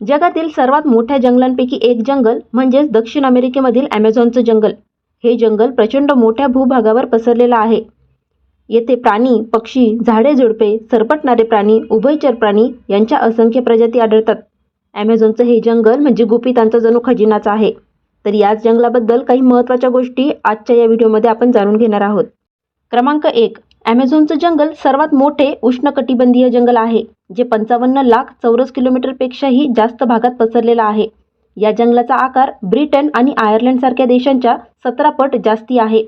जगातील सर्वात मोठ्या जंगलांपैकी एक जंगल म्हणजेच दक्षिण अमेरिकेमधील ॲमेझॉनचं जंगल. हे जंगल प्रचंड मोठ्या भूभागावर पसरलेलं आहे. येथे प्राणी पक्षी झाडे झुडपे सरपटणारे प्राणी उभयचर प्राणी यांच्या असंख्य प्रजाती आढळतात. ॲमेझॉनचं हे जंगल म्हणजे गुपितांचा जणू खजिनाचा आहे. तर याच जंगलाबद्दल काही महत्त्वाच्या गोष्टी आजच्या या व्हिडिओमध्ये आपण जाणून घेणार आहोत. क्रमांक एक ॲमेझॉनचं जंगल सर्वात मोठे उष्णकटिबंधीय जंगल आहे जे पंचावन्न लाख चौरस किलोमीटरपेक्षाही जास्त भागात पसरलेलं आहे. या जंगलाचा आकार ब्रिटन आणि आयर्लंडसारख्या देशांच्या सतरा पट जास्ती आहे.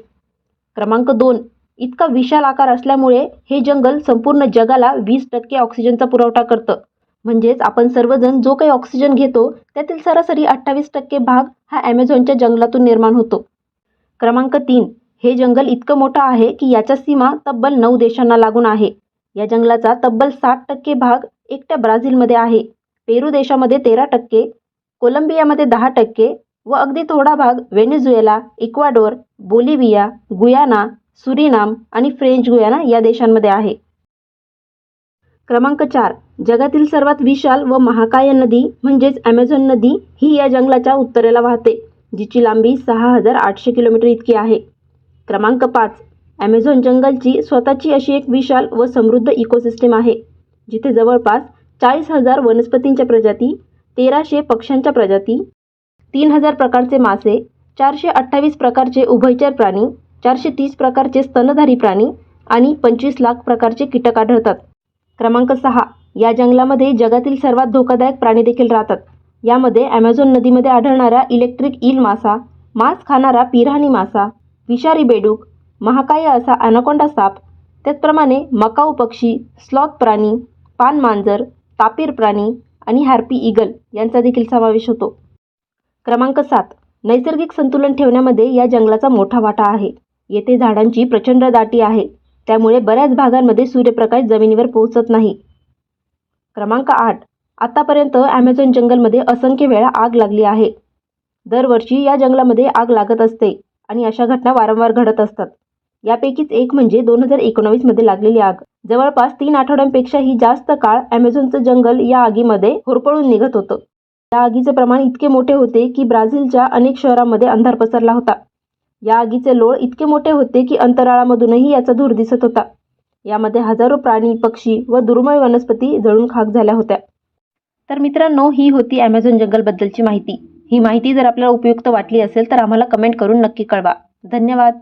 क्रमांक दोन इतका विशाल आकार असल्यामुळे हे जंगल संपूर्ण जगाला वीस टक्के ऑक्सिजनचा पुरवठा करतं. म्हणजेच आपण सर्वजण जो काही ऑक्सिजन घेतो त्यातील सरासरी अठ्ठावीस टक्के भाग हा ॲमेझॉनच्या जंगलातून निर्माण होतो. क्रमांक तीन हे जंगल इतकं मोठं आहे की याच्या सीमा तब्बल नऊ देशांना लागून आहे. या जंगलाचा तब्बल साठ टक्के भाग एकट्या ब्राझीलमध्ये आहे. पेरू देशामध्ये तेरा टक्के कोलंबियामध्ये दहा टक्के व अगदी थोडा भाग Venezuela Ecuador Bolivia Guyana Suriname आणि फ्रेंच गुयाना या देशांमध्ये आहे. क्रमांक चार. जगातील सर्वात विशाल व महाकाय नदी म्हणजेच ॲमेझॉन नदी ही या जंगलाच्या उत्तरेला वाहते जिची लांबी सहा हजार आठशे किलोमीटर इतकी आहे. क्रमांक पाच. ॲमेझॉन जंगलची स्वतःची अशी एक विशाल व समृद्ध इकोसिस्टीम आहे जिथे जवळपास चाळीस हजार वनस्पतींच्या प्रजाती तेराशे पक्ष्यांच्या प्रजाती तीन हजार प्रकारचे मासे चारशे अठ्ठावीस प्रकारचे उभयचर प्राणी चारशे तीस प्रकारचे स्तनधारी प्राणी आणि पंचवीस लाख प्रकारचे कीटक आढळतात. क्रमांक सहा. या जंगलामध्ये जगातील सर्वात धोकादायक प्राणी देखील राहतात. यामध्ये ॲमेझॉन नदीमध्ये आढळणारा इलेक्ट्रिक ईल मासा मांस खाणारा पिराणी मासा विषारी बेडूक महाकाय असा ॲनाकोंडा साप त्याचप्रमाणे मकाऊ पक्षी स्लॉथ प्राणी पान मांजर तापीर प्राणी आणि हॅर्पी इगल यांचा देखील समावेश होतो. क्रमांक सात. नैसर्गिक संतुलन ठेवण्यामध्ये या जंगलाचा मोठा वाटा आहे. येथे झाडांची प्रचंड दाटी आहे. त्यामुळे बऱ्याच भागांमध्ये सूर्यप्रकाश जमिनीवर पोहोचत नाही. क्रमांक आठ. आतापर्यंत ॲमेझॉन जंगलमध्ये असंख्य वेळा आग लागली आहे. दरवर्षी या जंगलामध्ये आग लागत असते. आणि अशा घटना वारंवार घडत असतात. यापैकीच एक म्हणजे दोन हजार एकोणावीसमध्ये लागलेली आग. जवळपास तीन आठवड्यांपेक्षाही जास्त काळ ॲमेझॉनचं जंगल या आगीमध्ये होरपळून निघत होतं. या आगीचे प्रमाण इतके मोठे होते की ब्राझीलच्या अनेक शहरांमध्ये अंधार पसरला होता. या आगीचे लोळ इतके मोठे होते की अंतराळामधूनही याचा धूर दिसत होता. यामध्ये हजारो प्राणी पक्षी व दुर्मिळ वनस्पती जळून खाक झाल्या होत्या. तर मित्रांनो ही होती ॲमेझॉन जंगलबद्दलची माहिती. ही माहिती जर आपल्याला उपयुक्त वाटली असेल तर आम्हाला कमेंट करून नक्की कळवा. धन्यवाद.